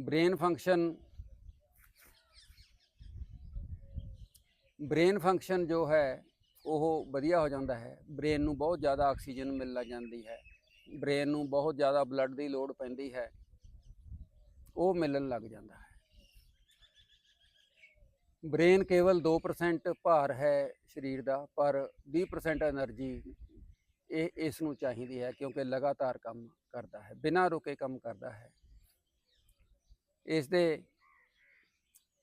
Brain function brain function ਜੋ ਹੈ, ਉਹ ਵਧੀਆ ਹੋ ਜਾਂਦਾ ਹੈ। ਬ੍ਰੇਨ ਨੂੰ ਬਹੁਤ ਜ਼ਿਆਦਾ ਆਕਸੀਜਨ ਮਿਲ ਲੱਗ ਜਾਂਦੀ ਹੈ। ਬ੍ਰੇਨ ਨੂੰ ਬਹੁਤ ਜ਼ਿਆਦਾ ਬਲੱਡ ਦੀ ਲੋੜ ਪੈਂਦੀ ਹੈ। ਉਹ ਮਿਲਣ ਲੱਗ ਜਾਂਦਾ ਹੈ। ਬ੍ਰੇਨ ਕੇਵਲ 2% ਭਾਰ ਹੈ ਸਰੀਰ ਦਾ, ਪਰ 20% એનર્ਜੀ ਇਹ ਇਸ ਨੂੰ ਚਾਹੀਦੀ ਹੈ ਕਿਉਂਕਿ ਲਗਾਤਾਰ ਕੰਮ ਕਰਦਾ ਹੈ, ਬਿਨਾਂ ਰੁਕੇ ਕੰਮ ਕਰਦਾ ਹੈ। ਇਸ ਦੇ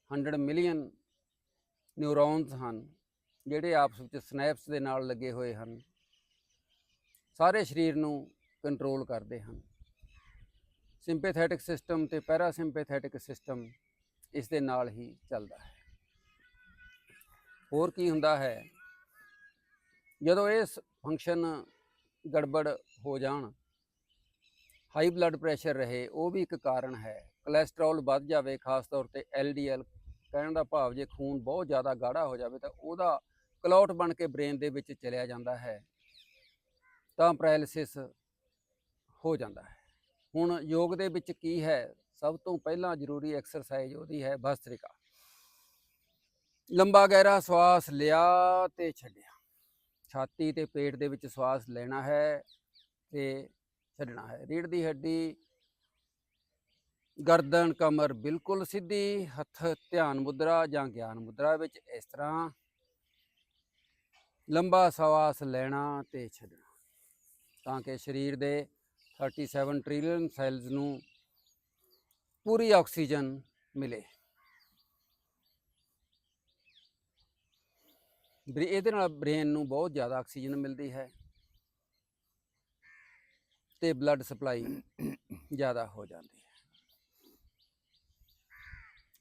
100 ਮਿਲੀਅਨ ਨਿਊਰੋਨਸ ਹਨ, ਜਿਹੜੇ ਆਪਸ ਵਿੱਚ ਸਨੈਪਸ ਦੇ ਨਾਲ ਲੱਗੇ ਹੋਏ ਹਨ। ਸਾਰੇ ਸਰੀਰ ਨੂੰ ਕੰਟਰੋਲ ਕਰਦੇ ਹਨ। ਸਿੰਪੈਥੈਟਿਕ ਸਿਸਟਮ ਤੇ ਪੈਰਾਸਿੰਪੈਥੈਟਿਕ ਸਿਸਟਮ ਇਸ ਦੇ ਨਾਲ ਹੀ ਚੱਲਦਾ ਹੈ। ਹੋਰ ਕੀ ਹੁੰਦਾ ਹੈ? ਜਦੋਂ ਇਹ ਫੰਕਸ਼ਨ ਗੜਬੜ ਹੋ ਜਾਣ ਹਾਈ ਬਲੱਡ ਪ੍ਰੈਸ਼ਰ ਰਹੇ, ਉਹ ਵੀ ਇੱਕ ਕਾਰਨ ਹੈ। ਕੋਲੇਸਟ੍ਰੋਲ ਵੱਧ ਜਾਵੇ, ਖਾਸ ਤੌਰ ਤੇ ਐਲਡੀਐਲ ਕਹਿਣ ਦਾ ਭਾਵ ਜੇ ਖੂਨ ਬਹੁਤ ਜ਼ਿਆਦਾ ਗਾੜਾ ਹੋ ਜਾਵੇ ਤਾਂ ਉਹਦਾ ਕਲੌਟ ਬਣ ਕੇ ਬ੍ਰੇਨ ਦੇ ਵਿੱਚ ਚਲਿਆ ਜਾਂਦਾ ਹੈ। ਤਾਂ ਪੈਰਾਲਿਸਿਸ ਹੋ ਜਾਂਦਾ ਹੈ। ਹੁਣ ਯੋਗ ਦੇ ਵਿੱਚ ਕੀ ਹੈ? ਸਭ ਤੋਂ ਪਹਿਲਾਂ ਜ਼ਰੂਰੀ ਐਕਸਰਸਾਈਜ਼ ਉਹਦੀ ਹੈ ਭਸਤ੍ਰਿਕਾ। ਲੰਬਾ ਗਹਿਰਾ ਸਵਾਸ ਲਿਆ ਤੇ ਛੱਡਿਆ। ਛਾਤੀ ਤੇ ਪੇਟ ਦੇ ਵਿੱਚ ਸਵਾਸ ਲੈਣਾ ਹੈ ਤੇ ਛੱਡਣਾ ਹੈ। ਰੀੜ ਦੀ ਹੱਡੀ ਗਰਦਨ, ਕਮਰ ਬਿਲਕੁਲ ਸਿੱਧੀ ਹੱਥ, ਧਿਆਨ ਮੁਦਰਾ ਜਾਂ ਗਿਆਨ ਮੁਦਰਾ ਵਿੱਚ ਇਸ ਤਰ੍ਹਾਂ ਲੰਬਾ ਸਵਾਸ ਲੈਣਾ ਤੇ ਛੱਡਣਾ। ਤਾਂ ਕਿ ਸਰੀਰ ਦੇ 37 ਟ੍ਰਿਲੀਅਨ ਸੈਲਸ ਨੂੰ ਪੂਰੀ ਆਕਸੀਜਨ ਮਿਲੇ। ਬ੍ਰੇ- ਇਹਦੇ ਨਾਲ ਬ੍ਰੇਨ ਨੂੰ ਬਹੁਤ ਜ਼ਿਆਦਾ ਆਕਸੀਜਨ ਮਿਲਦੀ ਹੈ ਤੇ ਬਲੱਡ ਸਪਲਾਈ ਜ਼ਿਆਦਾ ਹੋ ਜਾਂਦੀ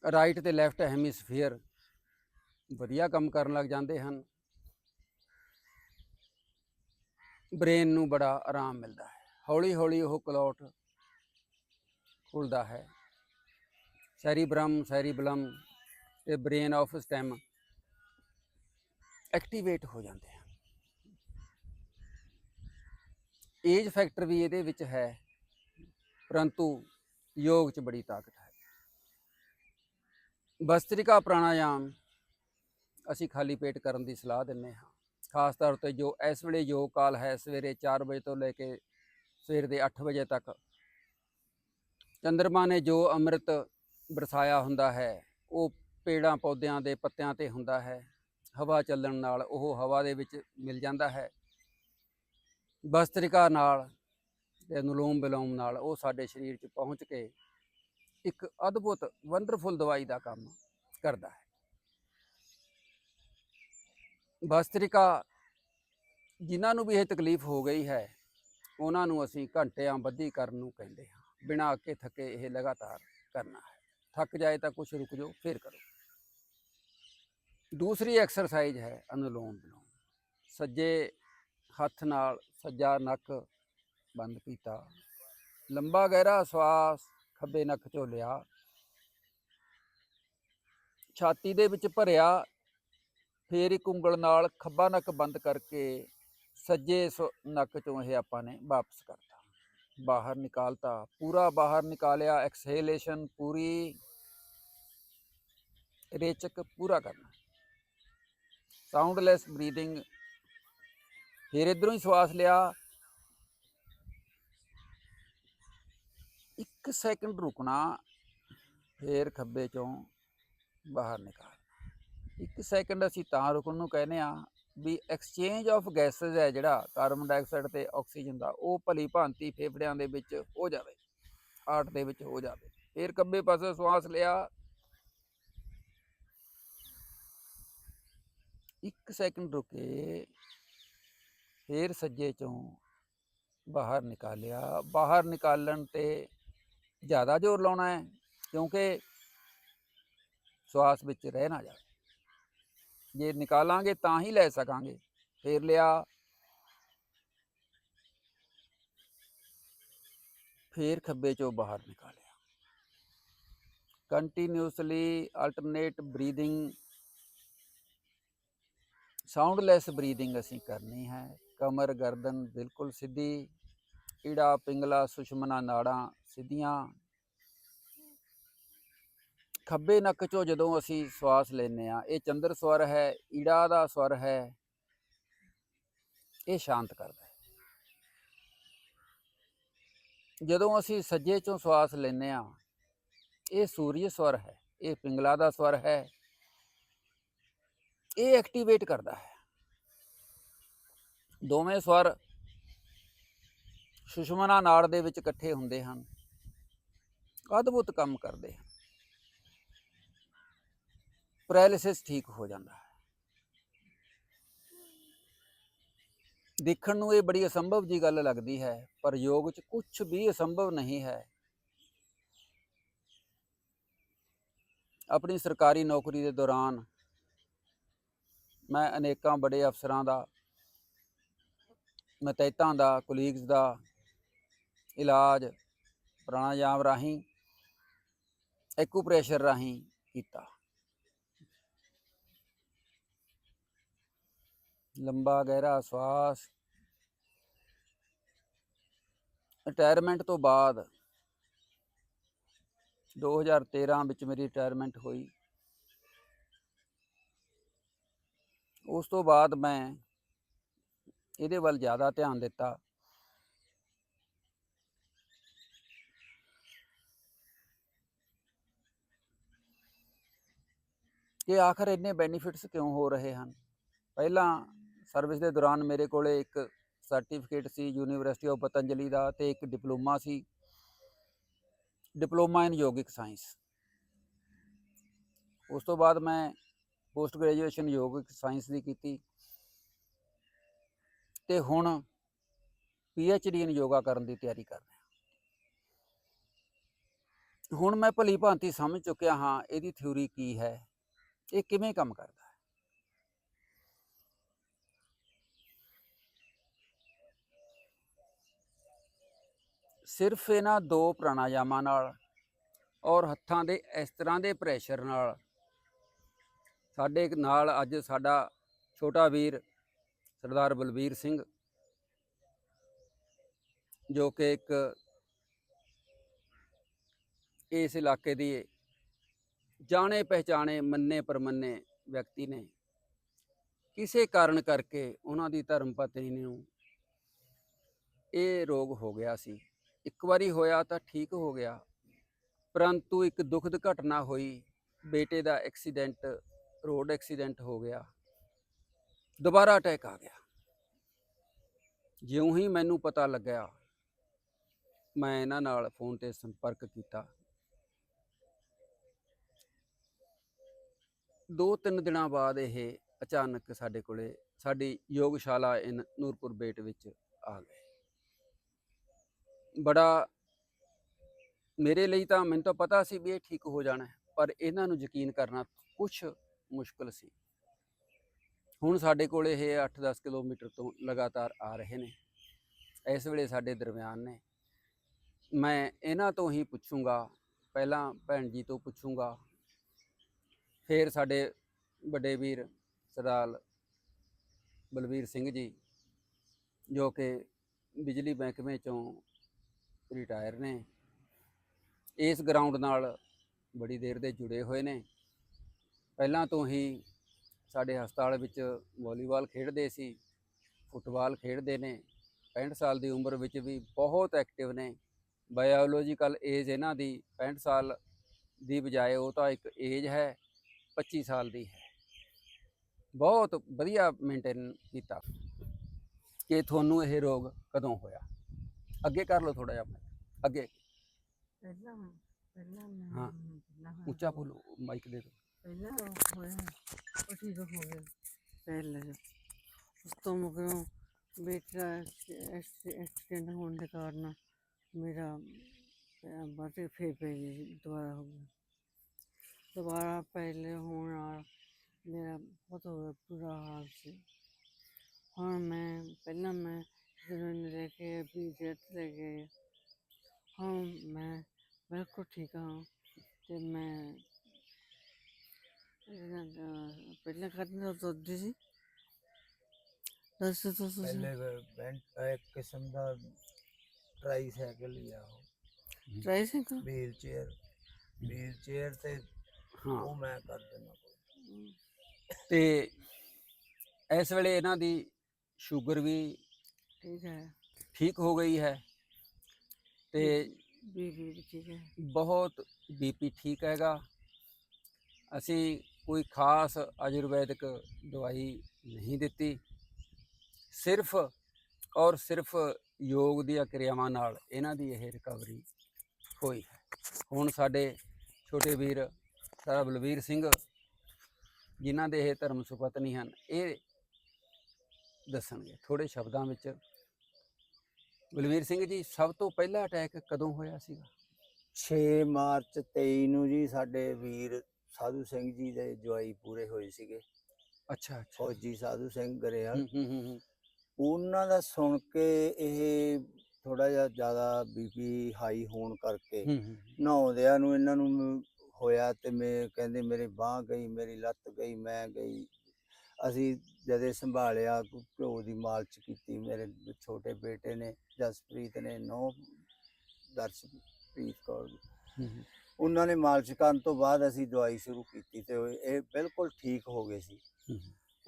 ਰਾਈਟ ਤੇ ਲੈਫਟ ਹੈਮੀਸਫੀਅਰ ਵਧੀਆ ਕੰਮ ਕਰਨ ਲੱਗ ਜਾਂਦੇ ਹਨ। ਬ੍ਰੇਨ ਨੂੰ ਬੜਾ ਆਰਾਮ ਮਿਲਦਾ ਹੈ। ਹੌਲੀ ਹੌਲੀ ਉਹ ਕਲੌਟ ਖੁੱਲਦਾ ਹੈ। ਸੈਰੀਬ੍ਰਮ ਸੈਰੀਬਲਮ ਤੇ ਬ੍ਰੇਨ ਆਫ ਸਟੈਮ ਐਕਟੀਵੇਟ ਹੋ ਜਾਂਦੇ ਹਨ। ਏਜ ਫੈਕਟਰ ਵੀ ਇਹਦੇ ਵਿੱਚ ਹੈ, ਪਰੰਤੂ ਯੋਗ 'ਚ ਬੜੀ ਤਾਕਤ ਬਸਤਰਿਕਾ ਪ੍ਰਾਣਾਯਾਮ ਅਸੀਂ ਖਾਲੀ ਪੇਟ ਕਰਨ ਦੀ ਸਲਾਹ ਦਿੰਨੇ ਹਾਂ। ਖਾਸ ਤੌਰ ਤੇ ਜੋ ਇਸ ਵੇਲੇ ਯੋਗ ਕਾਲ ਹੈ, ਸਵੇਰੇ 4 ਵਜੇ ਤੋਂ ਲੈ ਕੇ ਸਵੇਰ ਦੇ 8 ਵਜੇ ਤੱਕ। ਚੰਦਰਮਾ ਨੇ ਜੋ ਅੰਮ੍ਰਿਤ ਬਰਸਾਇਆ ਹੁੰਦਾ ਹੈ, ਉਹ ਪੇੜਾਂ ਪੌਦਿਆਂ ਦੇ ਪੱਤਿਆਂ ਤੇ ਹੁੰਦਾ ਹੈ। ਹਵਾ ਚੱਲਣ ਨਾਲ ਉਹ ਹਵਾ ਦੇ ਵਿੱਚ ਮਿਲ ਜਾਂਦਾ ਹੈ। ਬਸਤਰਿਕਾ ਨਾਲ ਤੇ ਅਨੁਲੋਮ ਵਿਲੋਮ ਨਾਲ ਉਹ ਸਾਡੇ ਸਰੀਰ 'ਚ ਪਹੁੰਚ ਕੇ ਇੱਕ ਅਦਭੁਤ ਵੰਡਰਫੁਲ ਦਵਾਈ ਦਾ ਕੰਮ ਕਰਦਾ ਹੈ। ਬਸਤਰਿਕਾ ਜਿਨ੍ਹਾਂ ਨੂੰ ਵੀ ਇਹ ਤਕਲੀਫ ਹੋ ਗਈ ਹੈ, ਉਹਨਾਂ ਨੂੰ ਅਸੀਂ ਘੰਟਿਆਂ ਬੱਧੀ ਕਰਨ ਨੂੰ ਕਹਿੰਦੇ ਹਾਂ। ਬਿਨਾਂ ਅੱਕੇ ਥੱਕੇ ਇਹ ਲਗਾਤਾਰ ਕਰਨਾ ਹੈ। ਥੱਕ ਜਾਏ ਤਾਂ ਕੁਝ ਰੁਕ ਜਾਓ, ਫਿਰ ਕਰੋ। ਦੂਸਰੀ ਐਕਸਰਸਾਈਜ਼ ਹੈ ਅਨੁਲੋਮ ਵਿਲੋਮ ਸੱਜੇ ਹੱਥ ਨਾਲ ਸੱਜਾ ਨੱਕ ਬੰਦ ਕੀਤਾ। ਲੰਬਾ ਗਹਿਰਾ ਸਵਾਸ ਖੱਬੇ ਨੱਕ ਚੋਂ ਲਿਆ ਛਾਤੀ ਦੇ ਵਿੱਚ ਭਰਿਆ, ਫੇਰ ਇੱਕ ਉਂਗਲ ਨਾਲ ਖੱਬਾ ਨੱਕ ਬੰਦ ਕਰਕੇ ਸੱਜੇ ਸੋ- ਨੱਕ ਚੋਂ ਇਹ ਆਪਾਂ ਨੇ ਵਾਪਸ ਕਰਤਾ। ਬਾਹਰ ਨਿਕਾਲਤਾ, ਪੂਰਾ ਬਾਹਰ ਨਿਕਾਲਿਆ ਐਕਸਹੇਲੇਸ਼ਨ ਪੂਰੀ, ਰੇਚਕ ਪੂਰਾ ਕਰਨਾ। ਸਾਊਂਡਲੈਸ ਬਰੀਥਿੰਗ ਫਿਰ ਇਧਰੋਂ ਹੀ ਸਵਾਸ ਲਿਆ। ਇੱਕ ਸੈਕਿੰਡ ਰੁਕਣਾ, ਫਿਰ ਖੱਬੇ ਚੋਂ ਬਾਹਰ ਨਿਕਾਲ ਇੱਕ ਸੈਕਿੰਡ ਅਸੀਂ ਤਾਂ ਰੁਕਣ ਨੂੰ ਕਹਿੰਦੇ ਆ ਵੀ ਐਕਸਚੇਂਜ ਆਫ ਗੈਸਸ ਹੈ ਜਿਹੜਾ, ਕਾਰਬਨ ਡਾਈਆਕਸਾਈਡ ਤੇ ਆਕਸੀਜਨ ਦਾ, ਉਹ ਭਲੀ ਭਾਂਤੀ ਫੇਫੜਿਆਂ ਦੇ ਵਿੱਚ ਹੋ ਜਾਵੇ ਹਾਰਟ ਦੇ ਵਿੱਚ ਹੋ ਜਾਵੇ। ਫਿਰ ਖੱਬੇ ਪਾਸੇ ਸਵਾਸ ਲਿਆ। ਇੱਕ ਸੈਕਿੰਡ ਰੁਕੇ, ਫਿਰ ਸੱਜੇ ਚੋਂ ਬਾਹਰ ਨਿਕਾਲਿਆ। ਬਾਹਰ ਨਿਕਾਲਣ ਤੇ ਜ਼ਿਆਦਾ ਜ਼ੋਰ ਲਾਉਣਾ ਹੈ ਕਿਉਂਕਿ ਸਵਾਸ ਵਿੱਚ ਰਹਿ ਨਾ ਜਾਵੇ ਜੇ ਨਿਕਾਲਾਂਗੇ ਤਾਂ ਹੀ ਲੈ ਸਕਾਂਗੇ ਫੇਰ ਲਿਆ ਫੇਰ ਖੱਬੇ ਚੋਂ ਬਾਹਰ ਨਿਕਾਲਿਆ continuously alternate breathing soundless breathing ਅਸੀਂ ਕਰਨੀ ਹੈ ਕਮਰ ਗਰਦਨ ਬਿਲਕੁਲ ਸਿੱਧੀ ਈੜਾ ਪਿੰਗਲਾ, ਸੁਸ਼ਮਨਾ, ਨਾੜਾਂ ਸਿੱਧੀਆਂ। ਖੱਬੇ ਨੱਕ ਚੋਂ ਜਦੋਂ ਅਸੀਂ ਸਵਾਸ ਲੈਂਦੇ ਆ ਇਹ ਚੰਦਰ ਸਵਰ ਹੈ, ਈੜਾ ਦਾ ਸਵਰ ਹੈ, ਇਹ ਸ਼ਾਂਤ ਕਰਦਾ ਹੈ। ਜਦੋਂ ਅਸੀਂ ਸੱਜੇ ਚੋਂ ਸਵਾਸ ਲੈਂਦੇ ਆ ਇਹ ਸੂਰਜ ਸਵਰ ਹੈ, ਇਹ ਪਿੰਗਲਾ ਦਾ ਸਵਰ ਹੈ, ਇਹ ਐਕਟੀਵੇਟ ਕਰਦਾ ਹੈ। ਦੋਵੇਂ ਸਵਰ ਸੁਸ਼ਮਨਾ ਨਾੜ ਦੇ ਵਿੱਚ ਇਕੱਠੇ ਹੁੰਦੇ ਹਨ। ਅਦਭੁਤ ਕੰਮ ਕਰਦੇ ਹਨ। ਪੈਰਾਲਿਸਿਸ ਠੀਕ ਹੋ ਜਾਂਦਾ ਹੈ। ਦੇਖਣ ਨੂੰ ਇਹ ਬੜੀ ਅਸੰਭਵ ਜੀ ਗੱਲ ਲੱਗਦੀ ਹੈ, ਪਰ ਯੋਗ 'ਚ ਕੁਝ ਵੀ ਅਸੰਭਵ ਨਹੀਂ ਹੈ। ਆਪਣੀ ਸਰਕਾਰੀ ਨੌਕਰੀ ਦੇ ਦੌਰਾਨ ਮੈਂ ਅਨੇਕਾਂ ਬੜੇ ਅਫਸਰਾਂ ਦਾ ਮਤੈਤਾਂ ਦਾ ਕੁਲੀਗਸ ਦਾ ਇਲਾਜ ਪ੍ਰਾਣਾਯਾਮ ਰਾਹੀਂ ਐਕੂਪ੍ਰੈਸ਼ਰ ਰਾਹੀਂ ਕੀਤਾ। ਲੰਬਾ, ਗਹਿਰਾ ਸਵਾਸ। ਰਿਟਾਇਰਮੈਂਟ ਤੋਂ ਬਾਅਦ 2013 ਵਿੱਚ ਮੇਰੀ ਰਿਟਾਇਰਮੈਂਟ ਹੋਈ। ਉਸ ਤੋਂ ਬਾਅਦ ਮੈਂ ਇਹਦੇ ਵੱਲ ਜ਼ਿਆਦਾ ਧਿਆਨ ਦਿੱਤਾ। ਕਿ ਆਖਰ ਇੰਨੇ ਬੈਨੀਫਿਟਸ ਕਿਉਂ ਹੋ ਰਹੇ ਹਨ? ਪਹਿਲਾਂ ਸਰਵਿਸ ਦੇ ਦੌਰਾਨ ਮੇਰੇ ਕੋਲੇ ਇੱਕ ਸਰਟੀਫਿਕੇਟ ਸੀ ਯੂਨੀਵਰਸਿਟੀ ਆਫ ਪਤੰਜਲੀ ਦਾ ਤੇ ਇੱਕ ਡਿਪਲੋਮਾ ਸੀ ਡਿਪਲੋਮਾ ਇਨ ਯੋਗਿਕ ਸਾਇੰਸ ਉਸ ਤੋਂ ਬਾਅਦ ਮੈਂ ਪੋਸਟ ਗ੍ਰੈਜੂਏਸ਼ਨ ਯੋਗਿਕ ਸਾਇੰਸ ਦੀ ਕੀਤੀ ਤੇ ਹੁਣ ਡੀ ਇਨ ਯੋਗਾ ਕਰਨ ਦੀ ਤਿਆਰੀ ਕਰ ਰਿਹਾ। ਹੁਣ ਮੈਂ ਭਲੀ ਭਾਂਤੀ ਸਮਝ ਚੁੱਕਿਆ ਹਾਂ ਇਹਦੀ ਥਿਊਰੀ ਕੀ ਹੈ। ਇਹ ਕਿਵੇਂ ਕੰਮ ਕਰਦਾ ਹੈ? ਸਿਰਫ ਇਹਨਾਂ ਦੋ ਪ੍ਰਾਣਾਯਾਮਾਂ ਨਾਲ ਔਰ ਹੱਥਾਂ ਦੇ ਇਸ ਤਰ੍ਹਾਂ ਦੇ ਪ੍ਰੈਸ਼ਰ ਨਾਲ ਸਾਡੇ ਨਾਲ ਅੱਜ ਸਾਡਾ ਛੋਟਾ ਵੀਰ ਸਰਦਾਰ ਬਲਬੀਰ ਸਿੰਘ ਜੋ ਕਿ ਇੱਕ ਇਸ ਇਲਾਕੇ ਦੀ ਜਾਣੇ, ਪਹਿਚਾਣੇ, ਮੰਨੇ, ਪਰਮੰਨੇ ਵਿਅਕਤੀ ਨੇ। ਕਿਸੇ ਕਾਰਨ ਕਰਕੇ ਉਹਨਾਂ ਦੀ ਧਰਮ ਪਤਨੀ ਨੂੰ ਇਹ ਰੋਗ ਹੋ ਗਿਆ ਸੀ। ਇੱਕ ਵਾਰੀ ਹੋਇਆ ਤਾਂ ਠੀਕ ਹੋ ਗਿਆ, ਪਰੰਤੂ ਇੱਕ ਦੁਖਦ ਘਟਨਾ ਹੋਈ। ਬੇਟੇ ਦਾ ਐਕਸੀਡੈਂਟ, ਰੋਡ ਐਕਸੀਡੈਂਟ ਹੋ ਗਿਆ। ਦੁਬਾਰਾ ਅਟੈਕ ਆ ਗਿਆ। ਜਿਉਂ ਹੀ ਮੈਨੂੰ ਪਤਾ ਲੱਗਿਆ, ਮੈਂ ਇਹਨਾਂ ਨਾਲ ਫੋਨ ਤੇ ਸੰਪਰਕ ਕੀਤਾ। ਦੋ ਤਿੰਨ ਦਿਨਾਂ ਬਾਅਦ ਇਹ ਅਚਾਨਕ ਸਾਡੇ ਕੋਲੇ ਸਾਡੀ ਯੋਗਸ਼ਾਲਾ ਇਨ ਨੂਰਪੁਰ ਬੇਟ ਵਿੱਚ ਆ ਗਏ ਬੜਾ ਮੇਰੇ ਲਈ ਤਾਂ ਮੈਨੂੰ ਤਾਂ ਪਤਾ ਸੀ ਵੀ ਇਹ ਠੀਕ ਹੋ ਜਾਣਾ ਪਰ ਇਹਨਾਂ ਨੂੰ ਯਕੀਨ ਕਰਨਾ ਕੁਝ ਮੁਸ਼ਕਲ ਸੀ। ਹੁਣ ਸਾਡੇ ਕੋਲ ਇਹ 8-10 ਕਿਲੋਮੀਟਰ ਤੋਂ ਲਗਾਤਾਰ ਆ ਰਹੇ ਨੇ। ਇਸ ਵੇਲੇ ਸਾਡੇ ਦਰਮਿਆਨ ਨੇ। ਮੈਂ ਇਹਨਾਂ ਤੋਂ ਹੀ ਪੁੱਛੂੰਗਾ, ਪਹਿਲਾਂ ਭੈਣ ਜੀ ਤੋਂ ਪੁੱਛੂੰਗਾ ਫਿਰ ਸਾਡੇ ਵੱਡੇ ਵੀਰ ਸਰਦਾਰ ਬਲਵੀਰ ਸਿੰਘ ਜੀ, ਜੋ ਕਿ ਬਿਜਲੀ ਮਹਿਕਮੇ ਚੋਂ ਰਿਟਾਇਰ ਨੇ, ਇਸ ਗਰਾਊਂਡ ਨਾਲ ਬੜੀ ਦੇਰ ਦੇ ਜੁੜੇ ਹੋਏ ਨੇ। ਪਹਿਲਾਂ ਤੋਂ ਹੀ ਸਾਡੇ ਹਸਪਤਾਲ ਵਿੱਚ ਵਾਲੀਬਾਲ ਖੇਡਦੇ ਸੀ, ਫੁੱਟਬਾਲ ਖੇਡਦੇ ਨੇ 65 ਸਾਲ ਦੀ ਉਮਰ ਵਿੱਚ ਵੀ ਬਹੁਤ ਐਕਟਿਵ ਨੇ। ਬਾਇਓਲੋਜੀਕਲ ਏਜ ਇਹਨਾਂ ਦੀ 65 ਸਾਲ ਦੀ ਬਜਾਏ ਉਹ ਤਾਂ ਇੱਕ ਏਜ ਹੈ। 25 ਸਾਲ ਦੀ ਹੈ। ਬਹੁਤ ਵਧੀਆ ਮੇਨਟੇਨ ਕੀਤਾ। ਕਿ ਤੁਹਾਨੂੰ ਇਹ ਰੋਗ ਕਦੋਂ ਹੋਇਆ? ਅੱਗੇ ਕਰ ਲਓ ਥੋੜਾ ਜਿਹਾ ਅੱਗੇ। ਪਹਿਲਾਂ ਪਹਿਲਾਂ ਹਾਂ। ਉੱਚਾ ਬੋਲੋ ਮਾਈਕ ਦੇ ਦਿਓ। ਪਹਿਲਾਂ ਹੋਇਆ ਉਹ ਠੀਕ ਹੋ ਗਿਆ। ਪਹਿਲੇ ਉਸ ਤੋਂ ਮਗਰੋਂ ਬੇਟਾ ਐਕਸੀਡੈਂਟ ਹੋਣ ਦੇ ਕਾਰਨ ਮੇਰਾ ਗਈ ਦੁਬਾਰਾ ਹੋ ਗਿਆ। ਦੁਬਾਰਾ ਪਹਿਲੇ ਹੋਣ ਨਾਲ ਮੇਰਾ ਬਹੁਤ ਬੁਰਾ ਹਾਲ ਸੀ। ਹੁਣ ਮੈਂ ਪਹਿਲਾਂ ਮੈਂ ਜਦੋਂ ਲੈ ਕੇ ਵੀ ਜੱਟ ਲੈ ਗਏ ਹੁਣ ਮੈਂ ਬਿਲਕੁਲ ਠੀਕ ਹਾਂ ਤੇ ਮੈਂ ਪਹਿਲਾਂ ਕਰਨਾ ਦੁੱਧ ਸੀ। ਦੱਸੋ ਤੁਸੀਂ। ਪਹਿਲੇ ਇੱਕ ਕਿਸਮ ਦਾ ਟਰਾਈਸਾਈਕਲ ਹੀ ਆ ਉਹ। ਟਰਾਈ ਸੀ ਵੀਲ ਚੇਅਰ ਵੀਲ ਚੇਅਰ ਤੇ ਹਾਂ। ਉਹ ਮੈਂ ਕਰ ਦਿੰਦਾ ਤੇ ਇਸ ਵੇਲੇ ਇਹਨਾਂ ਦੀ ਸ਼ੂਗਰ ਵੀ ਠੀਕ ਹੈ। ਠੀਕ ਹੋ ਗਈ ਹੈ। ਤੇ ਬੀਬੀ ਵੀ ਠੀਕ ਹੈ। ਬਹੁਤ ਬੀਪੀ ਠੀਕ ਹੈਗਾ। ਅਸੀਂ ਕੋਈ ਖਾਸ ਆਯੁਰਵੈਦਿਕ ਦਵਾਈ ਨਹੀਂ ਦਿੱਤੀ। ਸਿਰਫ ਔਰ ਸਿਰਫ ਯੋਗ ਦੀਆਂ ਕਿਰਿਆਵਾਂ ਨਾਲ ਇਹਨਾਂ ਦੀ ਇਹ ਰਿਕਵਰੀ ਹੋਈ ਹੈ। ਹੁਣ ਸਾਡੇ ਛੋਟੇ ਵੀਰ ਸਾਰਾ ਬਲਵੀਰ ਸਿੰਘ ਜਿਨ੍ਹਾਂ ਦੇ ਇਹ ਧਰਮ ਸੁਪਤਨੀ ਹਨ ਇਹ ਦੱਸਣਗੇ। ਥੋੜੇ ਸ਼ਬਦਾਂ ਵਿੱਚ ਬਲਵੀਰ ਸਿੰਘ ਜੀ ਸਭ ਤੋਂ ਪਹਿਲਾ ਅਟੈਕ ਕਦੋਂ ਹੋਇਆ ਸੀਗਾ? 6 ਮਾਰਚ 23 ਨੂੰ ਜੀ ਸਾਡੇ ਵੀਰ ਸਾਧੂ ਸਿੰਘ ਜੀ ਦੇ ਜਵਾਈ ਪੂਰੇ ਹੋਏ ਸੀਗੇ। ਅੱਛਾ ਅੱਛਾ। ਫੌਜੀ ਸਾਧੂ ਸਿੰਘ ਗਰੇਵਾਲ। ਉਹਨਾਂ ਦਾ ਸੁਣ ਕੇ ਇਹ ਥੋੜਾ ਜਿਹਾ ਜ਼ਿਆਦਾ ਬੀਪੀ ਹਾਈ ਹੋਣ ਕਰਕੇ ਨਹਾਉਂਦਿਆਂ ਨੂੰ ਇਹਨਾਂ ਨੂੰ ਹੋਇਆ ਤੇ ਮੈਂ ਕਹਿੰਦੇ ਮੇਰੀ ਬਾਹ ਗਈ ਮੇਰੀ ਲੱਤ ਗਈ ਮੈਂ ਗਈ। ਅਸੀਂ ਜਦੇ ਸੰਭਾਲਿਆ ਘ- ਘਿਓ ਦੀ ਮਾਲਚ ਕੀਤੀ ਮੇਰੇ ਛੋਟੇ ਬੇਟੇ ਨੇ ਜਸਪ੍ਰੀਤ ਨੇ ਨੌ ਦਰਸ਼ਪ੍ਰੀਤ ਕੌਰ। ਉਹਨਾਂ ਨੇ ਮਾਲਚ ਕਰਨ ਤੋਂ ਬਾਅਦ ਅਸੀਂ ਦਵਾਈ ਸ਼ੁਰੂ ਕੀਤੀ ਤੇ ਇਹ ਬਿਲਕੁਲ ਠੀਕ ਹੋ ਗਏ ਸੀ।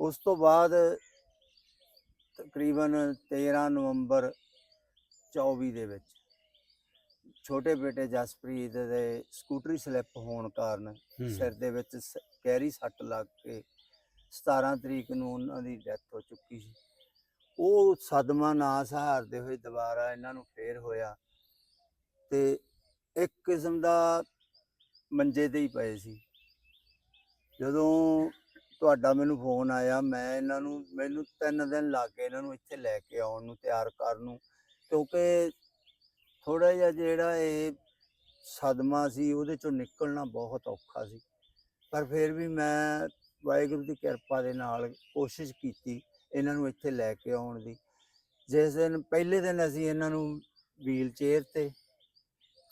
ਉਸ ਤੋਂ ਬਾਅਦ ਤਕਰੀਬਨ 13 ਨਵੰਬਰ 24 ਦੇ ਵਿੱਚ ਛੋਟੇ ਬੇਟੇ ਜਸਪ੍ਰੀਤ ਦੇ ਸਕੂਟਰੀ ਸਲਿੱਪ ਹੋਣ ਕਾਰਨ। ਸਿਰ ਦੇ ਵਿੱਚ ਸ- ਗਹਿਰੀ ਸੱਟ ਲੱਗ ਕੇ 17 ਤਰੀਕ ਨੂੰ ਉਹਨਾਂ ਦੀ ਡੈਥ ਹੋ ਚੁੱਕੀ ਸੀ ਉਹ ਸਦਮਾ ਨਾ ਸਹਾਰਦੇ ਹੋਏ ਦੁਬਾਰਾ ਇਹਨਾਂ ਨੂੰ ਫੇਰ ਹੋਇਆ ਤੇ ਇੱਕ ਕਿਸਮ ਦਾ ਮੰਜੇ ਤੇ ਹੀ ਪਏ ਸੀ ਜਦੋਂ ਤੁਹਾਡਾ ਮੈਨੂੰ ਫੋਨ ਆਇਆ ਮੈਂ ਇਹਨਾਂ ਨੂੰ ਮੈਨੂੰ ਤਿੰਨ ਦਿਨ ਲੱਗ ਗਏ ਇਹਨਾਂ ਨੂੰ ਇੱਥੇ ਲੈ ਕੇ ਆਉਣ ਨੂੰ ਤਿਆਰ ਕਰਨ ਨੂੰ ਕਿਉਂਕਿ ਥੋੜਾ ਜਿਹਾ ਜਿਹੜਾ ਇਹ ਸਦਮਾ ਸੀ, ਉਹਦੇ ਚੋਂ ਨਿਕਲਣਾ ਬਹੁਤ ਔਖਾ ਸੀ। ਪਰ ਫਿਰ ਵੀ ਮੈਂ ਵਾਹਿਗੁਰੂ ਦੀ ਕਿਰਪਾ ਦੇ ਨਾਲ ਕੋਸ਼ਿਸ਼ ਕੀਤੀ ਇਹਨਾਂ ਨੂੰ ਇੱਥੇ ਲੈ ਕੇ ਆਉਣ ਦੀ। ਜਿਸ ਦਿਨ, ਪਹਿਲੇ ਦਿਨ ਅਸੀਂ ਇਹਨਾਂ ਨੂੰ ਵੀਲ ਚੇਅਰ ਤੇ,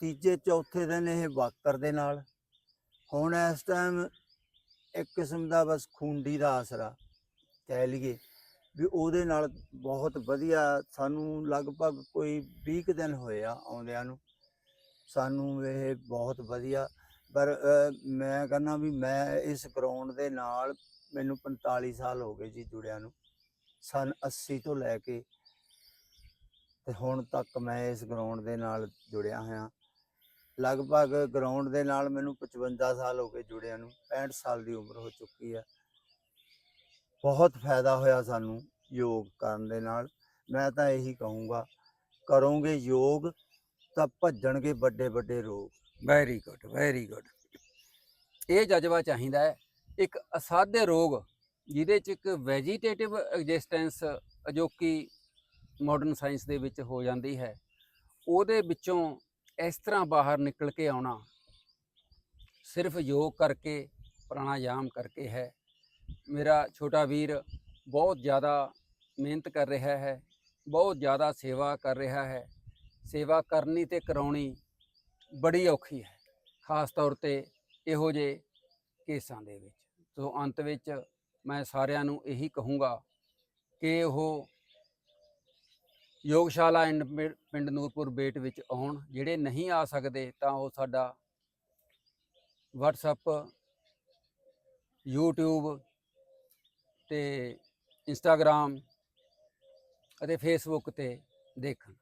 ਤੀਜੇ, ਚੌਥੇ ਦਿਨ ਇਹ ਵਾਕਰ ਦੇ ਨਾਲ। ਹੁਣ ਇਸ ਟਾਈਮ ਇੱਕ ਕਿਸਮ ਦਾ ਬਸ ਖੂੰਡੀ ਦਾ ਆਸਰਾ ਕਹਿ ਲਈਏ। ਵੀ ਉਹਦੇ ਨਾਲ ਬਹੁਤ ਵਧੀਆ ਸਾਨੂੰ ਲਗਭਗ ਕੋਈ 20 ਕੁ ਦਿਨ ਹੋਏ ਆ ਆਉਂਦਿਆਂ ਨੂੰ। ਸਾਨੂੰ ਇਹ ਬਹੁਤ ਵਧੀਆ। ਪਰ ਮੈਂ ਕਹਿੰਦਾ ਵੀ ਮੈਂ ਇਸ ਗਰਾਊਂਡ ਦੇ ਨਾਲ ਮੈਨੂੰ 45 ਸਾਲ ਹੋ ਗਏ ਜੀ ਜੁੜਿਆਂ ਨੂੰ। ਸਨ 80 ਤੋਂ ਲੈ ਕੇ ਤੇ ਹੁਣ ਤੱਕ ਮੈਂ ਇਸ ਗਰਾਊਂਡ ਦੇ ਨਾਲ ਜੁੜਿਆ ਹੋਇਆ। ਲਗਭਗ ਗਰਾਊਂਡ ਦੇ ਨਾਲ ਮੈਨੂੰ 55 ਸਾਲ ਹੋ ਗਏ ਜੁੜਿਆਂ ਨੂੰ 65 ਸਾਲ ਦੀ ਉਮਰ ਹੋ ਚੁੱਕੀ ਹੈ ਬਹੁਤ ਫਾਇਦਾ ਹੋਇਆ ਸਾਨੂੰ ਯੋਗ ਕਰਨ ਦੇ ਨਾਲ। ਮੈਂ ਤਾਂ ਇਹੀ ਕਹੂੰਗਾ, ਕਰੋਗੇ ਯੋਗ ਤਾਂ ਭੱਜਣਗੇ ਵੱਡੇ ਵੱਡੇ ਰੋਗ। ਵੈਰੀ ਗੁੱਡ ਵੈਰੀ ਗੁੱਡ ਇਹ ਜਜ਼ਬਾ ਚਾਹੀਦਾ ਹੈ। ਇੱਕ ਅਸਾਧੇ ਰੋਗ ਜਿਹਦੇ ਚ ਇੱਕ ਵੈਜੀਟੇਟਿਵ ਐਗਜ਼ਿਸਟੈਂਸ ਅਜੋਕੀ ਮਾਡਰਨ ਸਾਇੰਸ ਦੇ ਵਿੱਚ ਹੋ ਜਾਂਦੀ ਹੈ, ਉਹਦੇ ਵਿੱਚੋਂ ਇਸ ਤਰ੍ਹਾਂ ਬਾਹਰ ਨਿਕਲ ਕੇ ਆਉਣਾ ਸਿਰਫ ਯੋਗ ਕਰਕੇ, ਪ੍ਰਾਣਾਯਾਮ ਕਰਕੇ ਹੈ। ਮੇਰਾ ਛੋਟਾ ਵੀਰ ਬਹੁਤ ਜ਼ਿਆਦਾ ਮਿਹਨਤ ਕਰ ਰਿਹਾ ਹੈ, ਬਹੁਤ ਜ਼ਿਆਦਾ ਸੇਵਾ ਕਰ ਰਿਹਾ ਹੈ। ਸੇਵਾ ਕਰਨੀ ਤੇ ਕਰਾਉਣੀ ਬੜੀ ਔਖੀ ਹੈ, ਖਾਸ ਤੌਰ ਤੇ ਇਹੋ ਜਿਹੇ ਕੇਸਾਂ ਦੇ ਵਿੱਚ। ਸੋ ਅੰਤ ਵਿੱਚ ਮੈਂ ਸਾਰਿਆਂ ਨੂੰ ਇਹੀ ਕਹੂੰਗਾ ਕਿ ਉਹ ਯੋਗਸ਼ਾਲਾ ਐਂਡ ਪਿੰ- ਪਿੰਡ ਨੂਰਪੁਰ ਬੇਟ ਵਿੱਚ ਆਉਣ। ਜਿਹੜੇ ਨਹੀਂ ਆ ਸਕਦੇ ਤਾਂ ਉਹ ਸਾਡਾ WhatsApp, YouTube ਤੇ Instagram ਅਤੇ Facebook ਤੇ ਦੇਖਣ।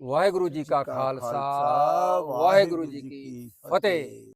ਵਾਹਿਗੁਰੂ ਜੀ ਕਾ ਖਾਲਸਾ ਵਾਹਿਗੁਰੂ ਜੀ ਕੀ ਫਤਿਹ।